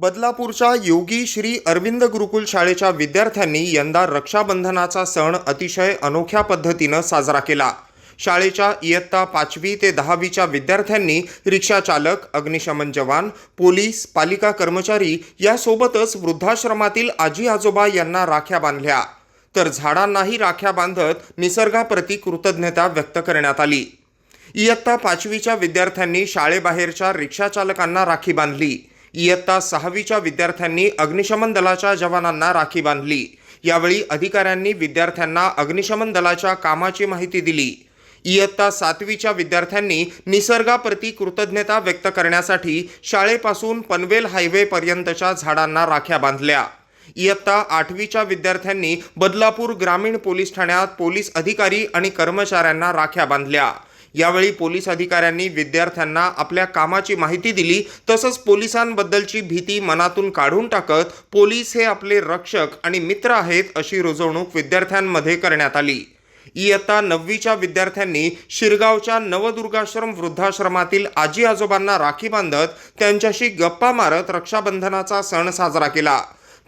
बदलापूरच्या योगी श्री अरविंद गुरुकुल शाळेच्या विद्यार्थ्यांनी यंदा रक्षाबंधनाचा सण अतिशय अनोख्या पद्धतीनं साजरा केला. शाळेच्या इयत्ता पाचवी ते दहावीच्या विद्यार्थ्यांनी रिक्षाचालक अग्निशमन जवान पोलीस पालिका कर्मचारी यासोबतच वृद्धाश्रमातील आजी आजोबा यांना राख्या बांधल्या. तर झाडांनाही राख्या बांधत निसर्गाप्रती कृतज्ञता व्यक्त करण्यात आली. इयत्ता पाचवीच्या विद्यार्थ्यांनी शाळेबाहेरच्या रिक्षाचालकांना राखी बांधली. इयत्ता सहावीच्या विद्यार्थ्यांनी अग्निशमन दलाच्या जवानांना राखी बांधली. यावेळी अधिकाऱ्यांनी विद्यार्थ्यांना अग्निशमन दलाच्या कामाची माहिती दिली. इयत्ता सातवीच्या विद्यार्थ्यांनी निसर्गाप्रती कृतज्ञता व्यक्त करण्यासाठी शाळेपासून पनवेल हायवेपर्यंतच्या झाडांना राख्या बांधल्या. इयत्ता आठवीच्या विद्यार्थ्यांनी बदलापूर ग्रामीण पोलीस ठाण्यात पोलीस अधिकारी आणि कर्मचाऱ्यांना राख्या बांधल्या. यावेळी पोलीस अधिकाऱ्यांनी विद्यार्थ्यांना आपल्या कामाची माहिती दिली तसंच पोलिसांबद्दलची भीती मनातून काढून टाकत पोलीस हे आपले रक्षक आणि मित्र आहेत अशी रुजवणूक विद्यार्थ्यांमध्ये करण्यात आली. इयत्ता नववीच्या विद्यार्थ्यांनी शिरगावच्या नवदुर्गाश्रम वृद्धाश्रमातील आजी आजोबांना राखी बांधत त्यांच्याशी गप्पा मारत रक्षाबंधनाचा सण साजरा केला.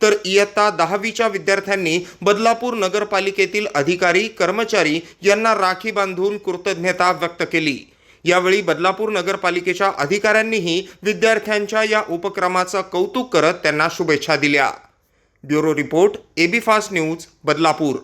तर इयत्ता दहावीच्या विद्यार्थ्यांनी बदलापूर नगरपालिकेतील अधिकारी कर्मचारी यांना राखी बांधून कृतज्ञता व्यक्त केली. यावेळी बदलापूर नगरपालिकेच्या अधिकाऱ्यांनीही विद्यार्थ्यांच्या या उपक्रमाचं कौतुक करत त्यांना शुभेच्छा दिल्या. Bureau report AB fast news Badlapur.